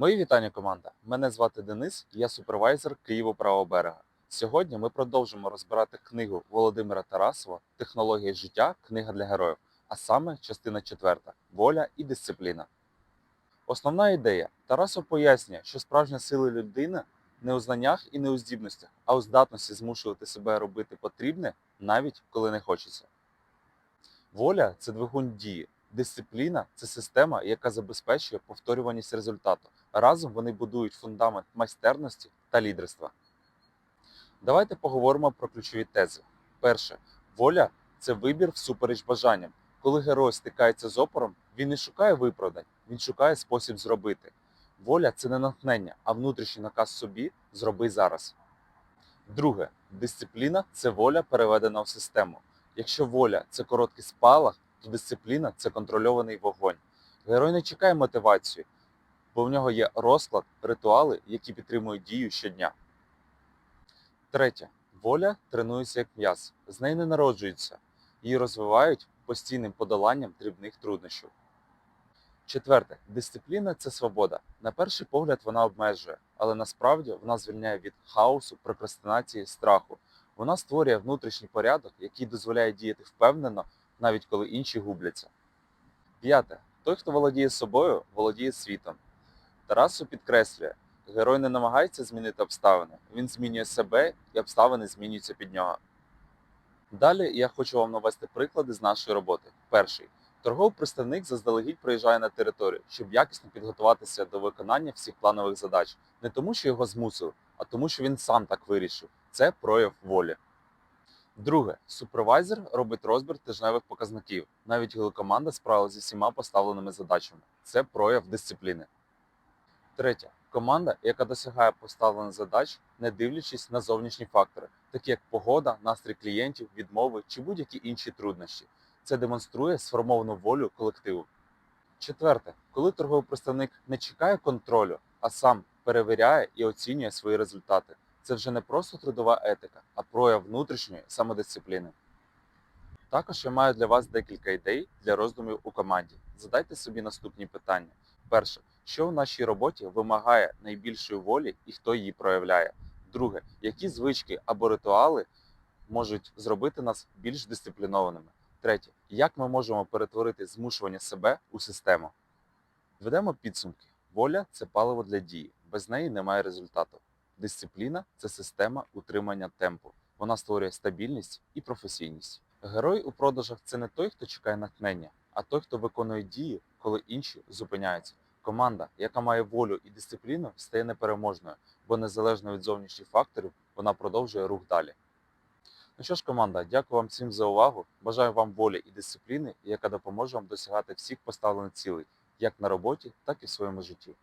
Мої вітання, команда. Мене звати Денис, я супервайзер Києву правого берега. Сьогодні ми продовжимо розбирати книгу Володимира Тарасова Технологія життя. Книга для героїв, а саме частина 4 Воля і дисципліна. Основна ідея Тарасов пояснює, що справжня сила людини не у знаннях і не у здібностях, а у здатності змушувати себе робити потрібне, навіть коли не хочеться. Воля це двигун дії. Дисципліна це система, яка забезпечує повторюваність результату. Разом вони будують фундамент майстерності та лідерства. Давайте поговоримо про ключові тези. Перше, воля це вибір всупереч бажанням. Коли герой стикається з опором, він не шукає виправдань, він шукає спосіб зробити. Воля це не натхнення, а внутрішній наказ собі зроби зараз. Друге, дисципліна це воля переведена в систему. Якщо воля це короткий спалах, дисципліна це контрольований вогонь. Герой не чекає мотивацію, бо в нього є розклад, ритуали, які підтримують дію щодня. Третє. Воля тренується як м'яз. З неї не народжується. Її розвивають постійним подоланням дрібних труднощів. Четверте. Дисципліна це свобода. На перший погляд вона обмежує, але насправді вона звільняє від хаосу, прокрастинації, страху. Вона створює внутрішній порядок, який дозволяє діяти впевнено, навіть коли інші губляться. П'яте. Той, хто володіє собою, володіє світом. Тарасу підкреслює, герой не намагається змінити обставини, він змінює себе і обставини змінюються під нього. Далі я хочу вам навести приклади з нашої роботи. Перший. Торговий представник заздалегідь приїжджає на територію, щоб якісно підготуватися до виконання всіх планових задач. Не тому, що його змусили, а тому, що він сам так вирішив. Це прояв волі. Друге, супервайзер робить розбір тижневих показників, навіть коли команда справилася зі всіма поставленими задачами. Це прояв дисципліни. Третє, команда, яка досягає поставлених задач, не дивлячись на зовнішні фактори, такі як погода, настрій клієнтів, відмови чи будь-які інші труднощі. Це демонструє сформовану волю колективу. Четверте, коли торговий представник не чекає контролю, а сам перевіряє і оцінює свої результати. Це вже не просто трудова етика, а прояв внутрішньої самодисципліни. Також я маю для вас декілька ідей для роздумів у команді. Задайте собі наступні питання. Перше, що в нашій роботі вимагає найбільшої волі і хто її проявляє? Друге, які звички або ритуали можуть зробити нас більш дисциплінованими? Третє, як ми можемо перетворити змушування себе у систему? Ведемо підсумки. Воля це паливо для дії, без неї немає результату. Дисципліна це система утримання темпу. Вона створює стабільність і професійність. Герой у продажах це не той, хто чекає натхнення, а той, хто виконує дії, коли інші зупиняються. Команда, яка має волю і дисципліну, стає непереможною, бо незалежно від зовнішніх факторів вона продовжує рух далі. Ну що ж, команда, дякую вам всім за увагу. Бажаю вам волі і дисципліни, яка допоможе вам досягати всіх поставлених цілей, як на роботі, так і в своєму житті.